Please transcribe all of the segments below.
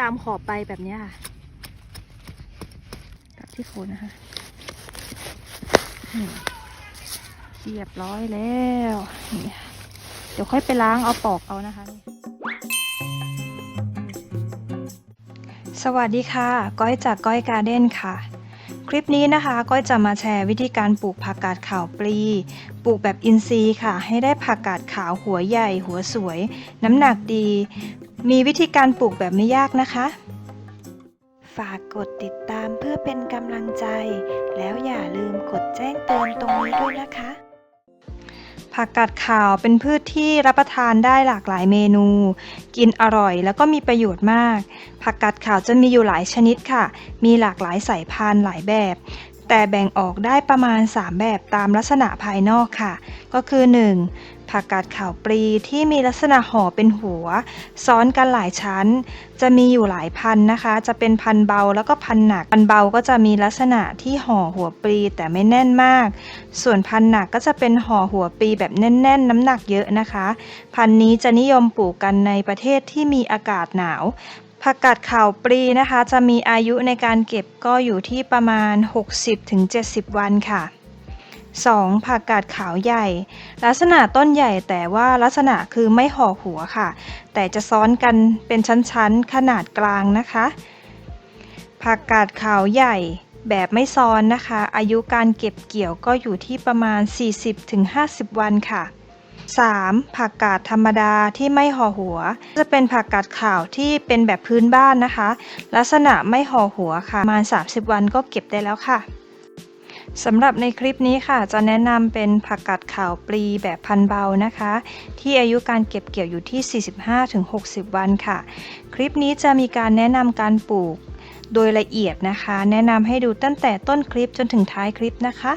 ตามขอบไปแบบนี้ค่ะตัดที่โคนนะคะเรียบร้อยแล้วนี่เดี๋ยวค่อยไปล้างเอาปอกเอานะคะ สวัสดีค่ะ ก้อยจากก้อยการ์เด้นค่ะ คลิปนี้นะคะก้อยจะมาแชร์วิธีการปลูกผักกาดขาวปลี ปลูกแบบอินทรีย์ค่ะ ให้ได้ผักกาดขาวหัวใหญ่ หัวสวย น้ำหนักดี มีวิธีการปลูกแบบไม่ยากนะคะ ฝากกดติดตามเพื่อเป็นกำลังใจ แล้วอย่าลืมกดแจ้งเตือนตรงนี้ด้วยนะคะ ผักกาดขาวเป็นพืชที่รับประทานได้หลากหลายเมนู กินอร่อยแล้วก็มีประโยชน์มาก ผักกาดขาวจะมีอยู่หลายชนิดค่ะ มีหลากหลายสายพันธุ์หลายแบบ แต่แบ่งออกได้ประมาณ 3 แบบตามลักษณะภายนอกค่ะ ก็คือ 1. ผักกาดขาวปลีที่มีลักษณะห่อเป็นหัว ซ้อนกันหลายชั้น จะมีอยู่หลายพันนะคะ จะเป็นพันเบาแล้วก็พันหนัก พันเบาก็จะมีลักษณะที่ห่อหัวปลีแต่ไม่แน่นมาก ส่วนพันหนักก็จะเป็นห่อหัวปลีแบบแน่น ๆ น้ำหนักเยอะนะคะ พันนี้จะนิยมปลูกกันในประเทศที่มีอากาศหนาว ผักกาดขาวปลีนะคะ จะมีอายุในการเก็บก็อยู่ที่ประมาณ 60-70 วันค่ะ 2. ผักกาดขาวใหญ่ ลักษณะต้นใหญ่แต่ว่าลักษณะคือไม่ห่อหัวค่ะ แต่จะซ้อนกันเป็นชั้นๆ ขนาดกลางนะคะ ผักกาดขาวใหญ่แบบไม่ซ้อนนะคะ อายุการเก็บเกี่ยวก็อยู่ที่ประมาณ 40-50 วันค่ะ 3. ผักกาดธรรมดาที่ไม่ห่อหัว จะเป็นผักกาดขาวที่เป็นแบบพื้นบ้านนะคะ ลักษณะไม่ห่อหัวค่ะประมาณ 30 วันก็เก็บได้แล้วค่ะสำหรับในคลิปนี้ค่ะ จะแนะนำเป็นผักกาดขาวปลีแบบพันเบานะคะ ที่อายุการเก็บเกี่ยวอยู่ที่ 45-60 วันค่ะ คลิปนี้จะมีการแนะนำการปลูกโดยละเอียดนะคะ แนะนำให้ดูตั้งแต่ต้นคลิปจนถึงท้ายคลิปนะคะ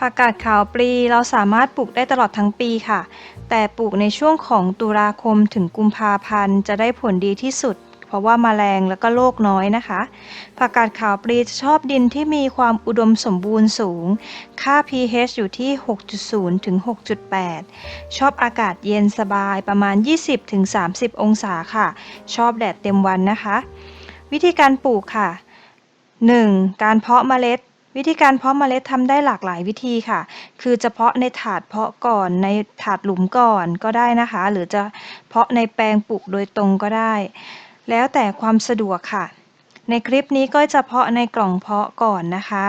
ผักกาดขาวปลีเราสามารถปลูกได้ตลอดทั้งปีค่ะ แต่ปลูกในช่วงของตุลาคมถึงกุมภาพันธ์จะได้ผลดีที่สุด เพราะว่ามาแมลงแล้วก็โรคน้อยนะคะ ผักกาดขาวปลีจะชอบดินที่มีความอุดมสมบูรณ์สูง ค่า pH อยู่ที่ 6.0 ถึง 6.8 ชอบอากาศเย็นสบายประมาณ 20 ถึง 30 องศาค่ะ ชอบแดดเต็มวันนะคะ วิธีการปลูกค่ะ 1. การเพาะเมล็ด วิธีการเพาะเมล็ดทำได้หลากหลายวิธีค่ะ คือจะเพาะในถาดเพาะก่อนในถาดหลุมก่อนก็ได้นะคะ หรือจะเพาะในแปลงปลูกโดยตรงก็ได้ แล้วแต่ความสะดวกค่ะ ในคลิปนี้ก็จะเพาะในกล่องเพาะก่อนนะคะ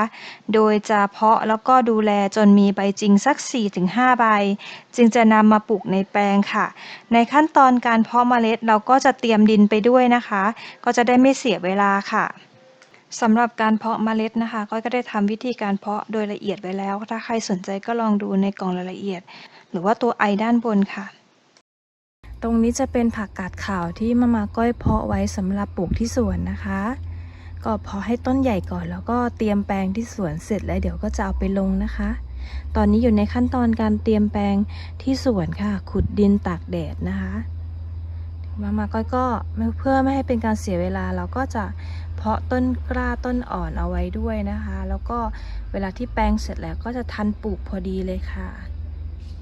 โดยจะเพาะแล้วก็ดูแลจนมีใบจริงสัก 4-5 ใบ จึงจะนำมาปลูกในแปลงค่ะ ในขั้นตอนการเพาะเมล็ดเราก็จะเตรียมดินไปด้วยนะคะ ก็จะได้ไม่เสียเวลาค่ะ สำหรับการเพาะเมล็ดนะคะก้อยก็ได้ทำวิธีการเพาะโดยละเอียดไว้แล้ว ถ้าใครสนใจก็ลองดูในกล่องรายละเอียด หรือว่าตัวไอด้านบนค่ะ ตรงนี้จะเป็นผักกาดขาวที่มามาก้อยเพาะไว้สำหรับปลูกที่สวนนะคะ ก็เพาะให้ต้นใหญ่ก่อนแล้วก็เตรียมแปลงที่สวนเสร็จแล้วเดี๋ยวก็จะเอาไปลงนะคะ ตอนนี้อยู่ในขั้นตอนการเตรียมแปลงที่สวนค่ะ ขุดดินตากแดดนะคะมามาก้อยก็เพื่อไม่ให้เป็นการเสียเวลาเราก็จะ เพาะต้นกล้าต้นอ่อนเอาไว้ด้วยนะคะ แล้วก็เวลาที่แปลงเสร็จแล้วก็จะทันปลูกพอดีเลยค่ะ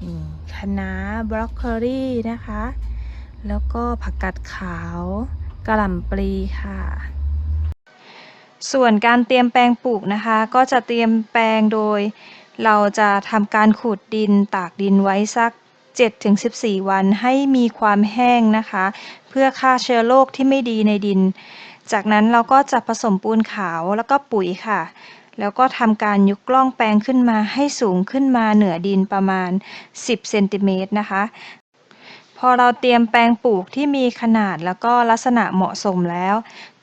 นี่คะน้าบรอกโคลีนะคะ แล้วก็ผักกาดขาวกระหล่ำปลีค่ะ ส่วนการเตรียมแปลงปลูกนะคะ ก็จะเตรียมแปลงโดย เราจะทำการขุดดินตากดินไว้สัก7-14 วันให้มีความแห้งนะคะ เพื่อฆ่าเชื้อโรคที่ไม่ดีในดิน จากนั้นเราก็จะผสมปูนขาวแล้วก็ปุ๋ยค่ะ แล้วก็ทำการยกล่องแปลงขึ้นมาให้สูงขึ้นมาเหนือดินประมาณ 10เซนติเมตรนะคะ พอเราเตรียมแปลงปลูกที่มีขนาดแล้วก็ลักษณะเหมาะสมแล้ว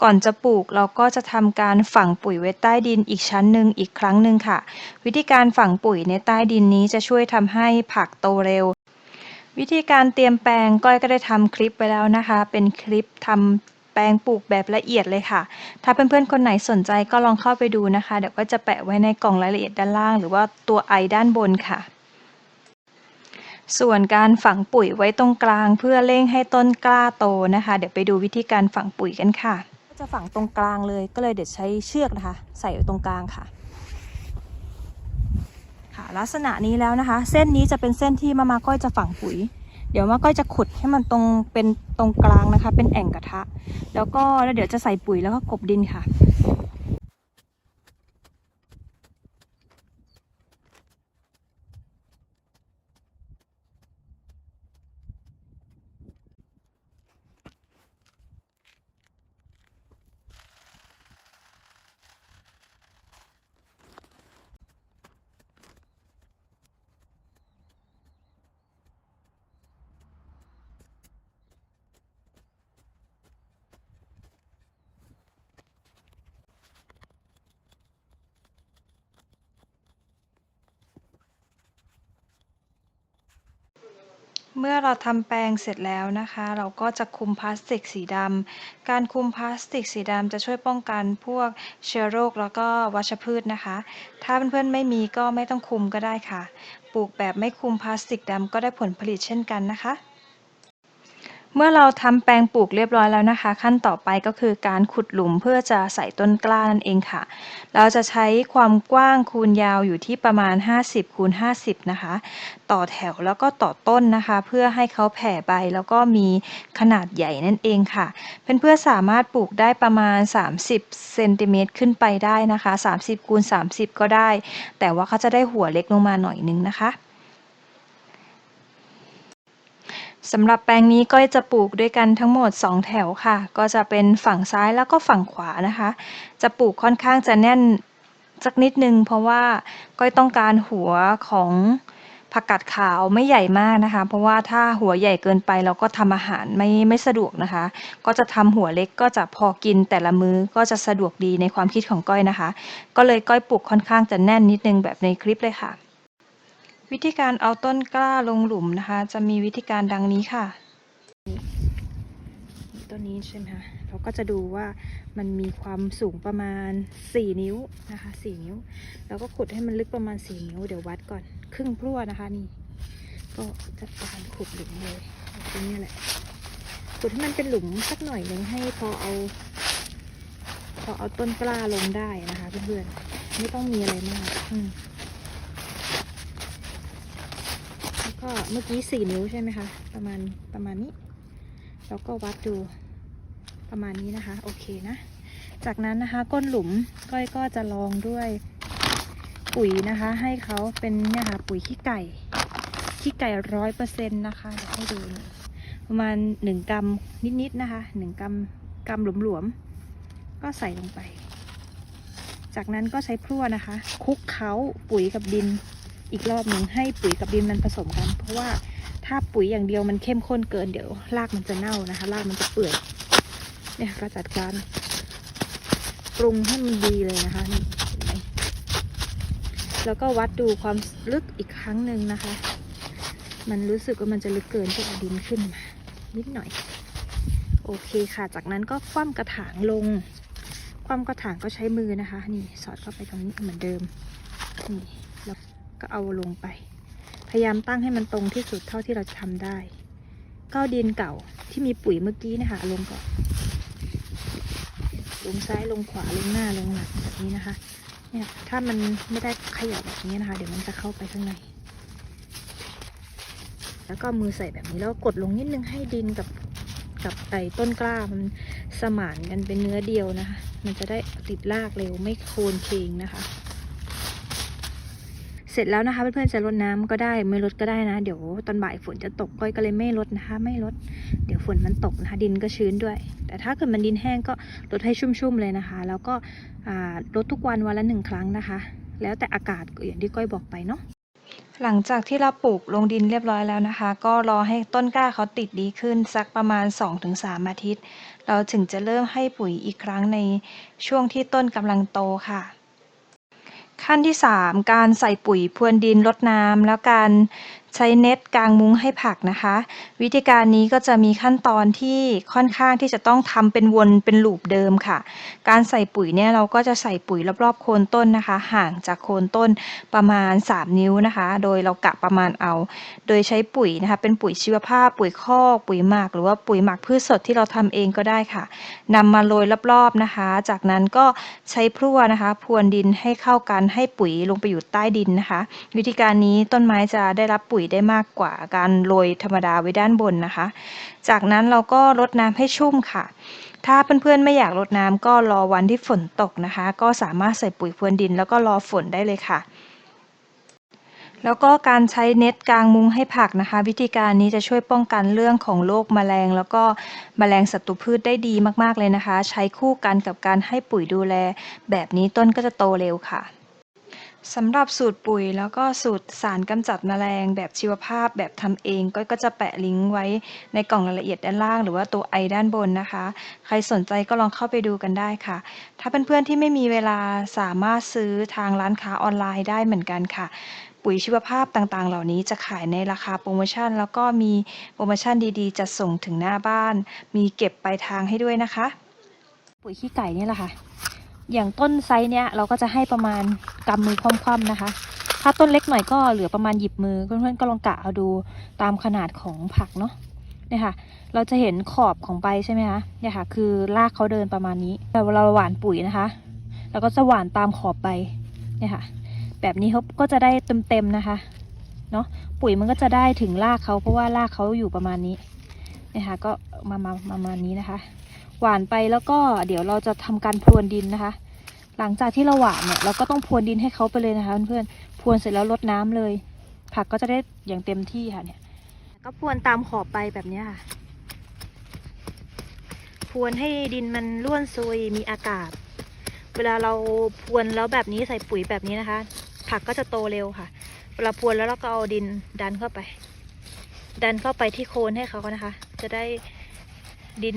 ก่อนจะปลูกเราก็จะทำการฝังปุ๋ยไว้ใต้ดินอีกชั้นหนึ่งอีกครั้งหนึ่งค่ะ วิธีการฝังปุ๋ยในใต้ดินนี้จะช่วยทำให้ผักโตเร็ววิธีการเตรียมแปลงก้อยก็ได้ทำคลิปไปแล้วนะคะ เป็นคลิปทำ ปลงปลูกแบบละเอียดเลยค่ะ ถ้าเพื่อนๆ คนไหนสนใจก็ลองเข้าไปดูนะคะ เดี๋ยวก็จะแปะไว้ในกล่องรายละเอียดด้านล่าง หรือว่าตัวไอด้านบนค่ะ ส่วนการฝังปุ๋ยไว้ตรงกลาง เพื่อเร่งให้ต้นกล้าโตนะคะ เดี๋ยวไปดูวิธีการฝังปุ๋ยกันค่ะ จะฝังตรงกลางเลยก็เลยเดี๋ยวใช้เชือกนะคะ ใส่ไว้ตรงกลางค่ะค่ะ ลักษณะนี้แล้วนะคะ เส้นนี้จะเป็นเส้นที่มามาก้อยจะฝังปุ๋ย ดี๋ยวมาก้อยจะขุดให้มันตรงเป็นตรงกลางนะคะ เป็นแอ่งกระทะ แล้วก็แล้วเดี๋ยวจะใส่ปุ๋ยแล้วก็กบดินค่ะ เมื่อเราทำแปลงเสร็จแล้วนะคะ เราก็จะคุมพลาสติกสีดำการคุมพลาสติกสีดำจะช่วยป้องกันพวกเชื้อโรคแล้วก็วัชพืชนะคะ ถ้าเพื่อนๆไม่มีก็ไม่ต้องคุมก็ได้ค่ะ ปลูกแบบไม่คุมพลาสติกดำก็ได้ผลผลิตเช่นกันนะคะ เมื่อเราทำแปลงปลูกเรียบร้อยแล้วนะคะ ขั้นต่อไปก็คือการขุดหลุมเพื่อจะใส่ต้นกล้านั่นเองค่ะ เราจะใช้ความกว้างคูณยาวอยู่ที่ประมาณ 50คูณ50 นะคะ ต่อแถวแล้วก็ต่อต้นนะคะ เพื่อให้เขาแผ่ใบแล้วก็มีขนาดใหญ่นั่นเองค่ะเพื่อนๆสามารถปลูกได้ประมาณ 30เซนติเมตรขึ้นไปได้นะคะ 30คูณ30 ก็ได้ แต่ว่าเขาจะได้หัวเล็กลงมาหน่อยนึงนะคะ สำหรับแปลงนี้ก้อยจะปลูกด้วยกันทั้งหมด 2 แถวค่ะ ก็จะเป็นฝั่งซ้ายแล้วก็ฝั่งขวานะคะ จะปลูกค่อนข้างจะแน่นสักนิดนึง เพราะว่าก้อยต้องการหัวของผักกาดขาวไม่ใหญ่มากนะคะ เพราะว่าถ้าหัวใหญ่เกินไปเราก็ทำอาหารไม่ไม่สะดวกนะคะ ก็จะทำหัวเล็กก็จะพอกินแต่ละมื้อก็จะสะดวกดีในความคิดของก้อยนะคะ ก็เลยก้อยปลูกค่อนข้างจะแน่นนิดนึงแบบในคลิปเลยค่ะ วิธีการเอาต้นกล้าลงหลุมนะคะ จะมีวิธีการดังนี้ค่ะ ต้นนี้ใช่ไหมคะเราก็จะดูว่ามันมีความสูงประมาณ 4 นิ้วนะคะ4นิ้ว แล้วก็ขุดให้มันลึกประมาณ 4 นิ้ว เดี๋ยววัดก่อน ครึ่งพลั่วนะคะนี่ ก็จัดการขุดหลุมเลยตรงนี้แหละ ขุดให้มันเป็นหลุมสักหน่อยหนึ่งให้พอเอา พอเอาต้นกล้าลงได้นะคะเพื่อนๆ ไม่ต้องมีอะไรมากอืม แล้ว ก็เมื่อกี้สี่นิ้วใช่ไหมคะ ประมาณประมาณนี้ แล้วก็วัดดูประมาณนี้นะคะ โอเคนะ จากนั้นนะคะก้นหลุมก้อยก็จะลองด้วยปุ๋ยนะคะ ให้เขาเป็นเนี่ยค่ะปุ๋ยขี้ไก่ขี้ไก่ร้อยเปอร์เซ็นต์นะคะเดี๋ยวให้ดูประมาณหนึ่งกรัมนิดๆนะคะหนึ่งกรัมกรัมหลวมๆก็ใส่ลงไป จากนั้นก็ใช้พลั่วนะคะคลุกเคล้าปุ๋ยกับดิน อีกรอบหนึ่งให้ปุ๋ยกับดินมันผสมกัน เพราะว่าถ้าปุ๋ยอย่างเดียวมันเข้มข้นเกินเดี๋ยวรากมันจะเน่านะคะรากมันจะเปื่อยเนี่ยก็จัดการปรุงให้มันดีเลยนะคะนี่แล้วก็วัดดูความลึกอีกครั้งหนึ่งนะคะ มันรู้สึกว่ามันจะลึกเกินก็เอาดินขึ้นมา นิดหน่อย โอเคค่ะ จากนั้นก็คว่ำกระถางลง คว่ำกระถางก็ใช้มือนะคะ นี่สอดเข้าไปตรงนี้เหมือนเดิมนี่ ก็เอาลงไป พยายามตั้งให้มันตรงที่สุดเท่าที่เราจะทำได้ก็เอาดินเก่าที่มีปุ๋ยเมื่อกี้นะคะลงก่อนลงซ้ายลงขวาลงหน้าลงหลังแบบนี้นะคะ เนี่ยถ้ามันไม่ได้ขยับแบบนี้นะคะ เดี๋ยวมันจะเข้าไปข้างใน แล้วก็มือใส่แบบนี้แล้วก็กดลงนิดนึงให้ดินกับกับไอ้ต้นกล้ามันสมานกันเป็นเนื้อเดียวนะคะ มันจะได้ติดรากเร็วไม่โคนเคงนะคะ เสร็จแล้วนะคะเพื่อนๆจะรดน้ำก็ได้ไม่ลดก็ได้นะ เดี๋ยวตอนบ่ายฝนจะตกก้อยก็เลยไม่ลดนะคะ ไม่ลด เดี๋ยวฝนมันตกนะคะดินก็ชื้นด้วย แต่ถ้าเกิดมันดินแห้งก็ลดให้ชุ่มๆเลยนะคะ แล้วก็ลดทุกวันวันละหนึ่งครั้งนะคะ แล้วแต่อากาศอย่างที่ก้อยบอกไปเนาะหลังจากที่เราปลูกลงดินเรียบร้อยแล้วนะคะ ก็รอให้ต้นกล้าเขาติดดีขึ้นสักประมาณ 2-3 อาทิตย์ เราถึงจะเริ่มให้ปุ๋ยอีกครั้งในช่วงที่ต้นกำลังโตค่ะ ขั้นที่3การใส่ปุ๋ยพรวนดิน รดน้ำ แล้วการ ใช้เน็ตกางมุ้งให้ผักนะคะ วิธีการนี้ก็จะมีขั้นตอนที่ค่อนข้างที่จะต้องทำเป็นวนเป็นลูปเดิมค่ะ การใส่ปุ๋ยเนี่ยเราก็จะใส่ปุ๋ยรอบๆโคนต้นนะคะ ห่างจากโคนต้นประมาณ 3 นิ้วนะคะ โดยเรากะประมาณเอา โดยใช้ปุ๋ยนะคะเป็นปุ๋ยชีวภาพ ปุ๋ยคอกปุ๋ยหมัก หรือว่าปุ๋ยหมักพืชสดที่เราทำเองก็ได้ค่ะนำมาโรยรอบๆนะคะ จากนั้นก็ใช้พลั่วนะคะพรวนดินให้เข้ากันให้ปุ๋ยลงไปอยู่ใต้ดินนะคะ วิธีการนี้ต้นไม้จะได้รับปุ๋ยได้มากกว่าการโรยธรรมดาไว้ด้านบนนะคะ จากนั้นเราก็รดน้ำให้ชุ่มค่ะ ถ้าเพื่อนๆไม่อยากรดน้ำก็รอวันที่ฝนตกนะคะ ก็สามารถใส่ปุ๋ยพรวนดิน แล้วก็รอฝนได้เลยค่ะแล้วก็การใช้เน็ตกลางมุ้งให้ผักนะคะ วิธีการนี้จะช่วยป้องกันเรื่องของโรคแมลง แล้วก็แมลงศัตรูพืชได้ดีมากๆเลยนะคะ ใช้คู่กันกับการให้ปุ๋ยดูแล แบบนี้ต้นก็จะโตเร็วค่ะ สำหรับสูตรปุ๋ยแล้วก็สูตรสารกำจัดแมลงแบบชีวภาพแบบทำเองก็ก็จะแปะลิงก์ไว้ในกล่องรายละเอียดด้านล่าง หรือว่าตัวไอด้านบนนะคะ ใครสนใจก็ลองเข้าไปดูกันได้ค่ะ ถ้าเพื่อนๆที่ไม่มีเวลาสามารถซื้อทางร้านค้าออนไลน์ได้เหมือนกันค่ะ ปุ๋ยชีวภาพต่างๆ เหล่านี้จะขายในราคาโปรโมชั่น แล้วก็มีโปรโมชั่นดีๆ จะส่งถึงหน้าบ้าน มีเก็บปลายทางให้ด้วยนะคะ ปุ๋ยขี้ไก่นี่แหละค่ะ อย่างต้นไซส์เนี้ยเราก็จะให้ประมาณกำมือคว่ำๆนะคะ ถ้าต้นเล็กหน่อยก็เหลือประมาณหยิบมือเพื่อนๆก็ลองกะเอาดูตามขนาดของผักเนาะเนี่ยค่ะ เราจะเห็นขอบของใบใช่ไหมคะเนี่ยค่ะ คือรากเขาเดินประมาณนี้แต่เวลาเราหว่านปุ๋ยนะคะเราก็จะหว่านตามขอบใบเนี่ยค่ะ แบบนี้เขาก็จะได้เต็มๆนะคะเนาะปุ๋ยมันก็จะได้ถึงรากเขาเพราะว่ารากเขาอยู่ประมาณนี้เนะคะก็มามามามาณนี้นะคะ หวานไปแล้วก็เดี๋ยวเราจะทำการพรวนดินนะคะ หลังจากที่เราหวานเนี่ยเราก็ต้องพรวนดินให้เขาไปเลยนะคะเพื่อนๆพรวนเสร็จแล้วรดน้ำเลย ผักก็จะได้อย่างเต็มที่ค่ะเนี่ย ก็พรวนตามขอบไปแบบนี้ค่ะพรวนให้ดินมันร่วนซุยมีอากาศ เวลาเราพรวนแล้วแบบนี้ใส่ปุ๋ยแบบนี้นะคะ ผักก็จะโตเร็วค่ะเวลาพรวนแล้วเราก็เอาดินดันเข้าไป ดันเข้าไปที่โคนให้เขานะคะ จะได้ ดิน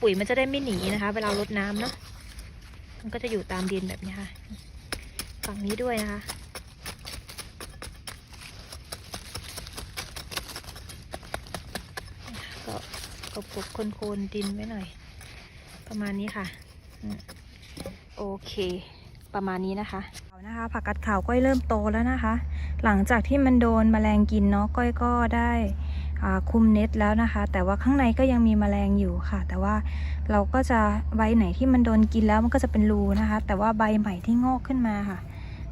ปุ๋ยมันจะได้ไม่หนีนะคะ เวลารดน้ำเนาะมันก็จะอยู่ตามดินแบบนี้ค่ะ ฝั่งนี้ด้วยนะคะ ก็กบกบโคนๆดินไว้หน่อย ประมาณนี้ค่ะ โอเค ประมาณนี้นะคะนะคะผักกัดขาวก้อยเริ่มโตแล้วนะคะ หลังจากที่มันโดนแมลงกินเนาะก้อยก็ได้ คุมเน็ตแล้วนะคะ แต่ว่าข้างในก็ยังมีแมลงอยู่ค่ะ แต่ว่าเราก็จะใบไหนที่มันโดนกินแล้วมันก็จะเป็นรูนะคะ แต่ว่าใบใหม่ที่งอกขึ้นมาค่ะ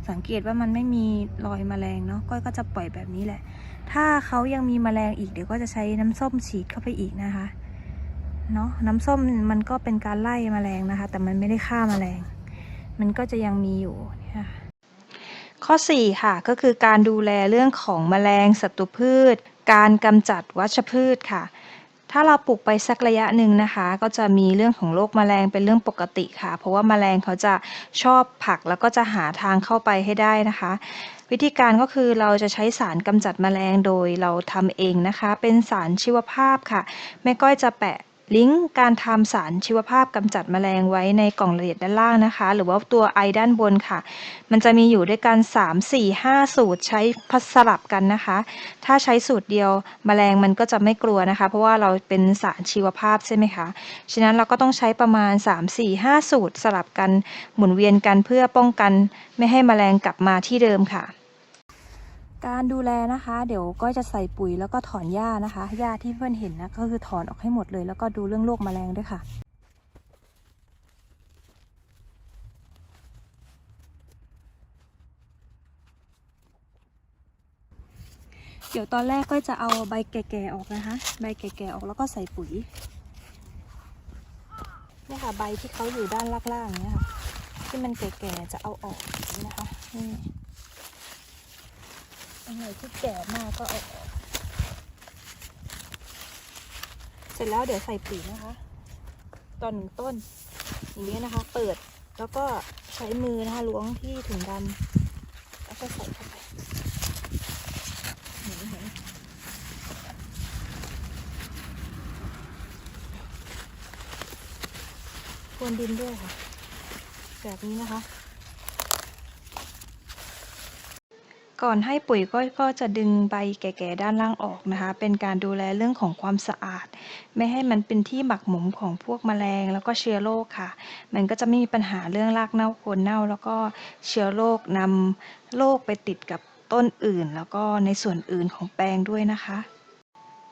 สังเกตว่ามันไม่มีรอยแมลงเนาะก้อยก็จะปล่อยแบบนี้แหละ ถ้าเขายังมีแมลงอีกเดี๋ยวก็จะใช้น้ำส้มฉีดเข้าไปอีกนะคะเนาะน้ำส้มมันก็เป็นการไล่แมลงนะคะ แต่มันไม่ได้ฆ่าแมลง มันก็จะยังมีอยู่เนี่ยค่ะข้อ 4 ค่ะ ก็คือการดูแลเรื่องของแมลงศัตรูพืช การกำจัดวัชพืชค่ะ ถ้าเราปลูกไปสักระยะหนึ่งนะคะ ก็จะมีเรื่องของโรคแมลงเป็นเรื่องปกติค่ะ เพราะว่าแมลงเขาจะชอบผักแล้วก็จะหาทางเข้าไปให้ได้นะคะ วิธีการก็คือเราจะใช้สารกำจัดแมลงโดยเราทำเองนะคะ เป็นสารชีวภาพค่ะแม่ก้อยจะแปะ ลิงก์การทำสารชีวภาพกำจัดแมลงไว้ในกล่องละเอียดด้านล่างนะคะ หรือว่าตัวไอด้านบนค่ะ มันจะมีอยู่ด้วยกัน 3 4 5 สูตรใช้พัสลับกันนะคะ ถ้าใช้สูตรเดียวแมลงมันก็จะไม่กลัวนะคะ เพราะว่าเราเป็นสารชีวภาพใช่ไหมคะ ฉะนั้นเราก็ต้องใช้ประมาณ 3 4 5 สูตรสลับกันหมุนเวียนกันเพื่อป้องกัน ไม่ให้แมลงกลับมาที่เดิมค่ะ การดูแลนะคะ เดี๋ยวก็จะใส่ปุ๋ยแล้วก็ถอนหญ้านะคะหญ้าที่เพื่อนเห็นนะก็คือถอนออกให้หมดเลย แล้วก็ดูเรื่องโรคแมลงด้วยค่ะเดี๋ยวตอนแรกก็จะเอาใบแก่ๆออกนะคะ ใบแก่ๆออกแล้วก็ใส่ปุ๋ยเนี่ยค่ะใบที่เขาอยู่ด้านล่างๆเนี่ยค่ะ ที่มันแก่ๆจะเอาออกนะคะนี่ อันไหนที่แก่มากก็เอาออกเสร็จแล้วเดี๋ยวใส่ปุ๋ยนะคะ ตอนหนึ่งต้น อย่างนี้นะคะ เปิดแล้วก็ใช้มือนะคะล้วงที่ถุงดำแล้วก็ใส่เข้าไปเห็นไหมเห็นไหมพรวนดินด้วยค่ะ แบบนี้นะคะ ก่อนให้ปุ๋ยก็ก็จะดึงใบแก่ๆด้านล่างออกนะคะ เป็นการดูแลเรื่องของความสะอาด ไม่ให้มันเป็นที่หมักหมมของพวกแมลง แล้วก็เชื้อโรคค่ะ มันก็จะไม่มีปัญหาเรื่องรากเน่าโคนเน่า แล้วก็เชื้อโรคนำโรคไปติดกับต้นอื่น แล้วก็ในส่วนอื่นของแปลงด้วยนะคะ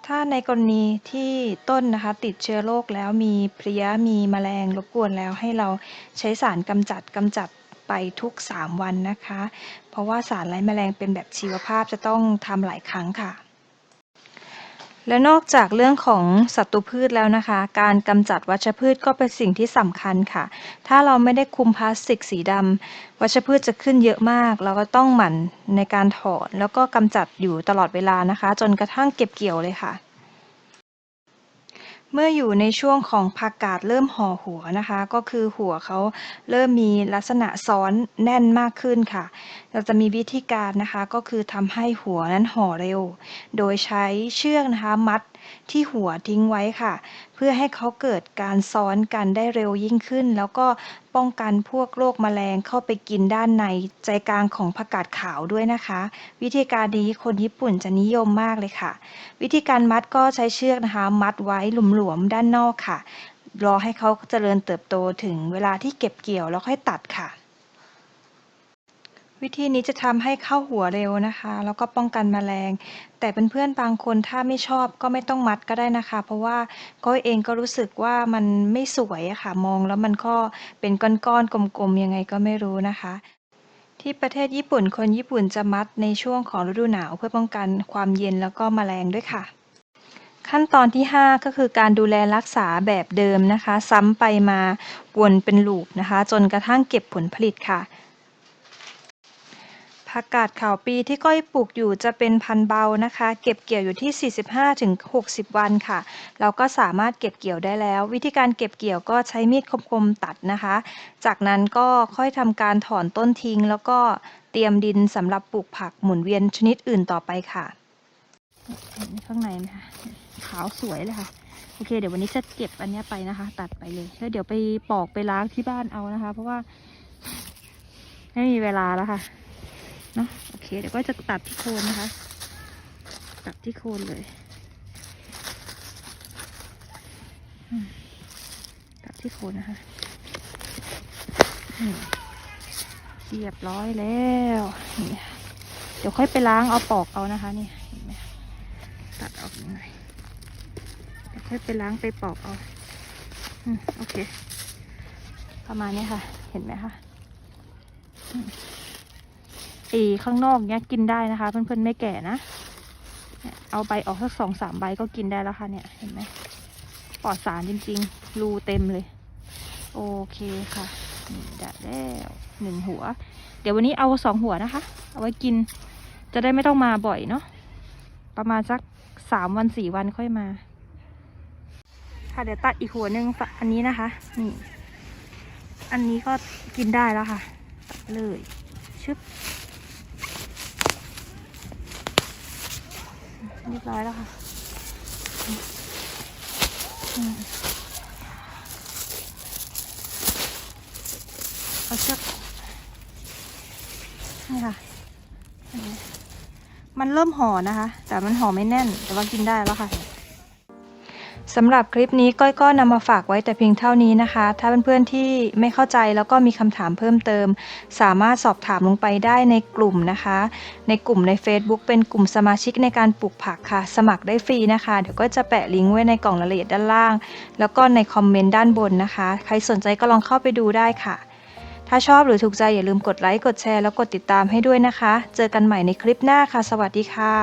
ถ้าในกรณีที่ต้นนะคะ ติดเชื้อโรคแล้วมีเพลี้ยมีแมลงรบกวนแล้วให้เราใช้สารกำจัดกำจัด ไปทุก 3 วันนะคะ เพราะว่าสารไล่แมลงเป็นแบบชีวภาพจะต้องทำหลายครั้งค่ะ และนอกจากเรื่องของศัตรูพืชแล้วนะคะ การกำจัดวัชพืชก็เป็นสิ่งที่สำคัญค่ะ ถ้าเราไม่ได้คุมพลาสติกสีดำวัชพืชจะขึ้นเยอะมาก เราก็ต้องหมั่นในการถอนแล้วก็กำจัดอยู่ตลอดเวลานะคะ จนกระทั่งเก็บเกี่ยวเลยค่ะ เมื่ออยู่ในช่วงของผักกาดเริ่มห่อหัวนะคะ ก็คือหัวเขาเริ่มมีลักษณะซ้อนแน่นมากขึ้นค่ะ เราจะมีวิธีการนะคะก็คือทำให้หัวนั้นห่อเร็ว โดยใช้เชือกนะคะมัด ที่หัวทิ้งไว้ค่ะ เพื่อให้เขาเกิดการซ้อนกันได้เร็วยิ่งขึ้น แล้วก็ป้องกันพวกโรคแมลงเข้าไปกินด้านในใจกลางของผักกาดขาวด้วยนะคะ วิธีการนี้คนญี่ปุ่นจะนิยมมากเลยค่ะ วิธีการมัดก็ใช้เชือกนะคะ มัดไว้หลวมๆด้านนอกค่ะ รอให้เขาเจริญเติบโตถึงเวลาที่เก็บเกี่ยวแล้วค่อยตัดค่ะ วิธีนี้จะทำให้เข้าหัวเร็วนะคะ แล้วก็ป้องกันแมลง แต่เพื่อนๆบางคนถ้าไม่ชอบก็ไม่ต้องมัดก็ได้นะคะ เพราะว่าก้อยเองก็รู้สึกว่ามันไม่สวยอะค่ะ มองแล้วมันก็เป็นก้อนๆกลมๆยังไงก็ไม่รู้นะคะ ที่ประเทศญี่ปุ่นคนญี่ปุ่นจะมัดในช่วงของฤดูหนาวเพื่อป้องกันความเย็นแล้วก็แมลงด้วยค่ะ ขั้นตอนที่ 5 ก็คือการดูแลรักษาแบบเดิมนะคะ ซ้ำไปมาวนเป็นลูปนะคะ จนกระทั่งเก็บผลผลิตค่ะ ผักกาดขาวปีที่ก้อยปลูกอยู่จะเป็นพันธุ์เบานะคะ เก็บเกี่ยวอยู่ที่ 45-60 วันค่ะ เราก็สามารถเก็บเกี่ยวได้แล้ว วิธีการเก็บเกี่ยวก็ใช้มีดคมๆตัดนะคะ จากนั้นก็ค่อยทำการถอนต้นทิ้ง แล้วก็เตรียมดินสำหรับปลูกผักหมุนเวียนชนิดอื่นต่อไปค่ะเห็นข้างในนะคะขาวสวยเลยค่ะโอเค เดี๋ยววันนี้จะเก็บอันนี้ไปนะคะ ตัดไปเลยแล้วเดี๋ยวไปปอกไปล้างที่บ้านเอานะคะ เพราะว่าไม่มีเวลาแล้วค่ะ เนาะโอเคเดี๋ยวก็จะตัดที่โคนนะคะ ตัดที่โคนเลยตัดที่โคนนะคะนี่เรียบร้อยแล้วนี่เดี๋ยวค่อยไปล้างเอาปอกเอานะคะนี่เห็นไหมตัดออกยังไงเดี๋ยวค่อยไปล้างไปปอกเอาอโอเค ประมาณนี้ค่ะ เห็นไหมคะ อข้างนอกเนี้ยกินได้นะคะ เพื่อนๆไม่แก่นะเนี่ยเอาใบออกสักสองสามใบก็กินได้แล้วค่ะเนี่ยเห็นไหมปลอดสารจริงๆ รูเต็มเลย โอเคค่ะนี่ได้แล้วหนึ่งหัว เดี๋ยววันนี้เอาสองหัวนะคะ เอาไว้กินจะได้ไม่ต้องมาบ่อยเนาะประมาณสักสามวันสี่วันค่อยมา ค่ะเดี๋ยวตัดอีกหัวหนึ่งอันนี้นะคะนี่อันนี้ก็กินได้แล้วค่ะตัดเลยชึบ เรียบร้อยแล้วค่ะเอาเชือกนี่ค่ะ มันเริ่มห่อนะคะ แต่มันห่อไม่แน่น แต่ว่ากินได้แล้วค่ะ สำหรับคลิปนี้ก้อยก็นำมาฝากไว้แต่เพียงเท่านี้นะคะ ถ้าเพื่อนๆที่ไม่เข้าใจแล้วก็มีคำถามเพิ่มเติม สามารถสอบถามลงไปได้ในกลุ่มนะคะ ในกลุ่มใน Facebook เป็นกลุ่มสมาชิกในการปลูกผักค่ะ สมัครได้ฟรีนะคะ เดี๋ยวก็จะแปะลิงก์ไว้ในกล่องรายละเอียดด้านล่าง แล้วก็ในคอมเมนต์ด้านบนนะคะ ใครสนใจก็ลองเข้าไปดูได้ค่ะ ถ้าชอบหรือถูกใจอย่าลืมกดไลค์กดแชร์แล้วกดติดตามให้ด้วยนะคะ เจอกันใหม่ในคลิปหน้าค่ะ สวัสดีค่ะ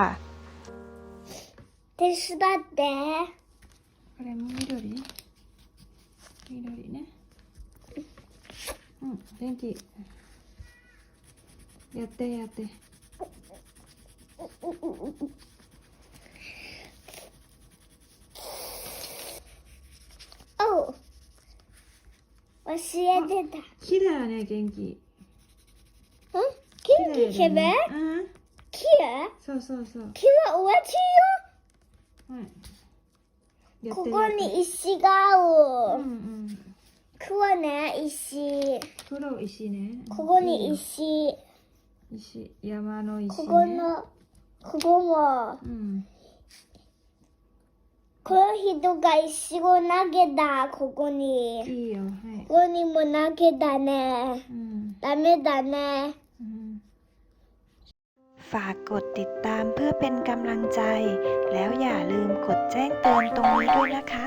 This is not there. これも緑？緑ね。うん元気。やってやって。教えてた。ん綺麗だね元気。元気けべうん。きれそうそうそう。きれおわちはい。よ。ここに石がある。うんうんここね、石。黒石ねここに石。 石山の石、ね、ここの、ここも、うんこの人が石を投げた、ここに。いいよはいここにも投げたね。うんダメだね。 ฝากกดติดตามเพื่อเป็นกำลังใจ แล้วอย่าลืมกดแจ้งเตือนตรงนี้ด้วยนะคะ